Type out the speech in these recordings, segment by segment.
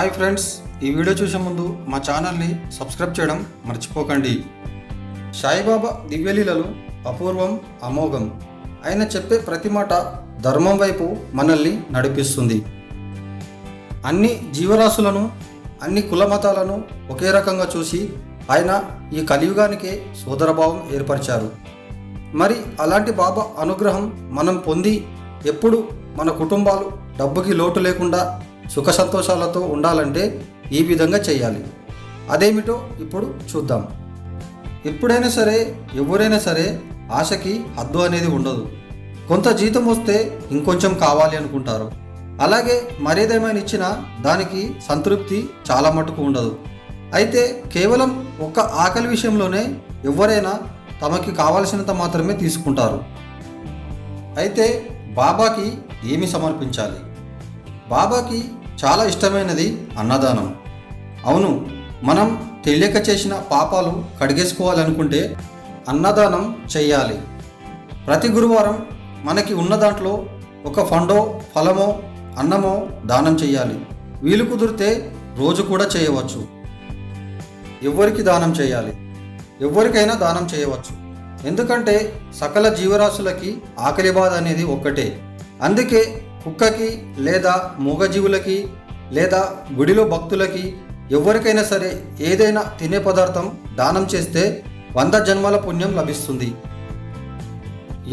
Hi friends ఈ video చూసే ముందు మా ఛానల్ని సబ్స్క్రైబ్ చేయడం మర్చిపోకండి. సాయిబాబా దివ్యలీలలు అపూర్వం అమోఘం. ఆయన చెప్పే ప్రతి మాట ధర్మం వైపు మనల్ని నడిపిస్తుంది. అన్ని జీవరాశులను అన్ని కుల మతాలను ఒకే రకంగా చూసి ఆయన ఈ కలియుగానికే సోదరభావం ఏర్పరిచారు. మరి అలాంటి బాబా అనుగ్రహం మనం పొంది ఎప్పుడు మన కుటుంబాలు డబ్బుకి లోటు లేకుండా సుఖ సంతోషాలతో ఉండాలంటే ఈ విధంగా చేయాలి. అదేమిటో ఇప్పుడు చూద్దాం. ఎప్పుడైనా సరే ఎవరైనా సరే ఆశకి హద్దు అనేది ఉండదు. కొంత జీతం వస్తే ఇంకొంచెం కావాలి అనుకుంటారు. అలాగే మరేదేమైనా ఇచ్చినా దానికి సంతృప్తి చాలా మటుకు ఉండదు. అయితే కేవలం ఒక్క ఆకలి విషయంలోనే ఎవరైనా తమకి కావలసినంత మాత్రమే తీసుకుంటారు. అయితే బాబాకి ఏమి సమర్పించాలి? బాబాకి చాలా ఇష్టమైనది అన్నదానం. అవును మనం తెలియక చేసిన పాపాలు కడిగేసుకోవాలనుకుంటే అన్నదానం చేయాలి ప్రతి గురువారం మనకి ఉన్న దాంట్లో ఒక ఫండో ఫలమో అన్నమో దానం చేయాలి వీలు కుదిరితే రోజు కూడా చేయవచ్చు. ఎవరికి దానం చేయాలి ఎవరికైనా దానం చేయవచ్చు. ఎందుకంటే సకల జీవరాశులకి ఆకలి బాధ అనేది ఒక్కటే. అందుకే కుక్కకి లేదా మూగజీవులకి లేదా గుడిలో భక్తులకి ఎవరికైనా సరే ఏదైనా తినే పదార్థం దానం చేస్తే వంద జన్మల పుణ్యం లభిస్తుంది.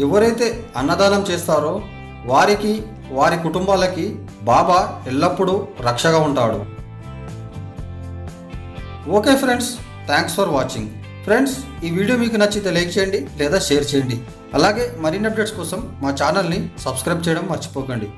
ఎవరైతే అన్నదానం చేస్తారో వారికి వారి కుటుంబాలకి బాబా ఎల్లప్పుడూ రక్షగా ఉంటాడు. Okay friends thanks for watching. Friends ఈ వీడియో మీకు నచ్చితే లైక్ చేయండి లేదా షేర్ చేయండి. అలాగే మరిన్ని అప్డేట్స్ కోసం మా ఛానల్ని సబ్స్క్రైబ్ చేయడం మర్చిపోకండి.